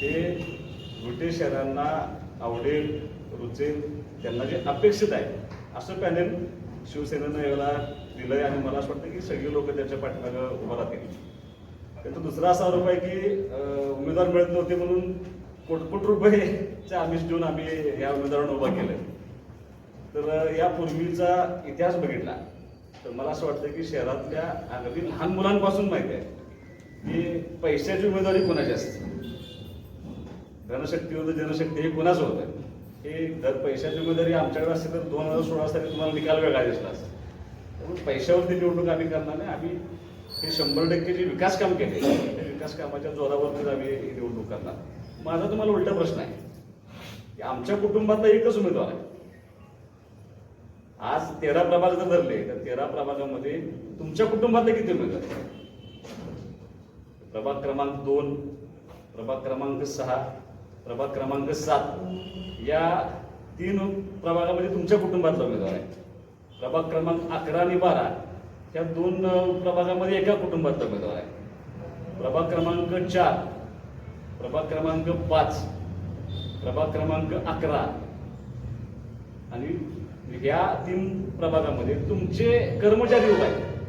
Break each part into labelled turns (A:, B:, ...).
A: हे ब्रिटिश शहरांना आवडेल रुचेल त्यांना जे अपेक्षित आहे. असं पॅनेल शिवसेनेनं याला दिलंय आणि मला असं वाटतं की सगळी लोक त्याच्या पाठीमागं उभं राहतील. त्याचा दुसरा असा आरोप आहे की उमेदवार मिळत नव्हते म्हणून कोटकोट रुपये रुपयेचे आमिष देऊन आम्ही या उमेदवारांना उभा केलं तर या यापूर्वीचा इतिहास बघितला. तर मला असं वाटतं की शहरातल्या अगदी लहान मुलांपासून माहिती आहे. की पैशाची उमेदवारी कोणाची असते? धनशक्ती होतं जनशक्ती हे कोणाचं होतं? हे जर पैशाची उमेदवारी आमच्याकडे असते तर दोन हजार सोळा साली तुम्हाला निकाल वेगळा दिसला असता. त्यामुळे पैशावरती निवडणूक आम्ही करणार नाही. आम्ही हे शंभर टक्के जे विकास काम केले त्या विकास कामाच्या जोरावरतीच आम्ही ही निवडणूक करणार. माझा तुम्हाला उलटा प्रश्न आहे. की आमच्या कुटुंबातला एकच उमेदवार आहे. आज तेरा प्रभाग जर धरले तर तेरा प्रभागामध्ये तुमच्या कुटुंबातले किती उमेदवार प्रभाग क्रमांक दोन प्रभाग क्रमांक सहा प्रभाग क्रमांक सात. या तीन प्रभागामध्ये तुमच्या कुटुंबातला उमेदवार आहे. प्रभाग क्रमांक अकरा आणि बारा या दोन प्रभागामध्ये एका कुटुंबातला उमेदवार आहे. प्रभाग क्रमांक चार प्रभाग क्रमांक पाच प्रभाग क्रमांक अकरा. आणि या तीन प्रभागामध्ये तुमचे कर्मचारी उभे आहेत.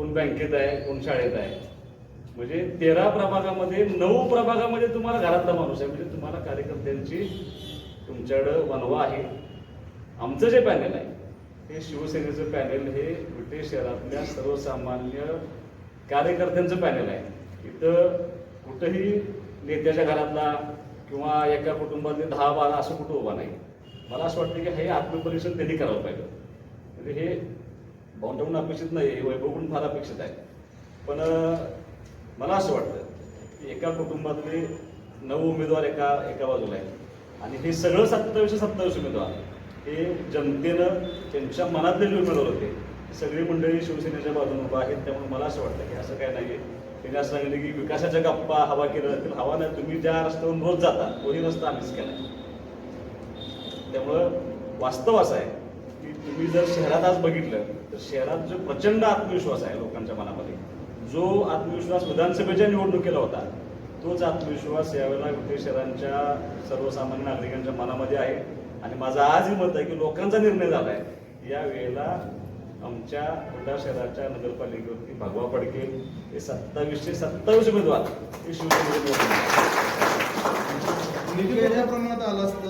A: कोण बँकेत आहे कोण शाळेत आहे. म्हणजे तेरा प्रभागामध्ये नऊ प्रभागामध्ये तुम्हाला घरातला माणूस आहे. म्हणजे तुम्हाला कार्यकर्त्यांची तुमच्याकडं वनवा आहे. आमचं जे पॅनेल आहे हे शिवसेनेचं पॅनेल हे ब्रिटिश शहरातल्या सर्वसामान्य कार्यकर्त्यांचं पॅनेल आहे. इथं कुठंही नेत्याच्या घरातला किंवा एका कुटुंबातले दहा बारा असं कुठं उभा नाही. मला असं वाटतं की हे आत्मपरीक्षण त्यांनी करावं पाहिजे? म्हणजे हे भाऊंकडून अपेक्षित नाही हे वैभवकडून फार अपेक्षित आहे. पण मला असं वाटतं की एका कुटुंबातले नऊ उमेदवार एका एका बाजूला आहेत. आणि हे सगळं सत्तावीसशे सत्तावीस उमेदवार. हे जनतेनं त्यांच्या मनातले जे उमेदवार होते सगळी मंडळी शिवसेनेच्या बाजूने उभा आहेत. त्यामुळे मला असं वाटतं की असं काय नाही आहे त्यांनी असं सांगितलं की विकासाच्या गप्पा हवा केल्या जातील हवा नाही. तुम्ही ज्या रस्त्यावरून रोज जाता तोही रस्ता आम्हीच केला. त्यामुळं वास्तव असं आहे की तुम्ही जर शहरात आज बघितलं तर शहरात जो प्रचंड आत्मविश्वास आहे लोकांच्या मनामध्ये जो आत्मविश्वास विधानसभेच्या निवडणुकीला होता तोच आत्मविश्वास यावेळेला ब्रिटिश शहरांच्या सर्वसामान्य नागरिकांच्या मनामध्ये आहे. आणि माझं आजही मत आहे की लोकांचा निर्णय झाला आहे या वेळेला आमच्या बुलढाणा शहराच्या नगरपालिकेवरती भगवा फडके हे सत्तावीसशे सत्तावीस उमेदवार हे शिवसेनेचे
B: निधी मोठ्या प्रमाणात आला असतं.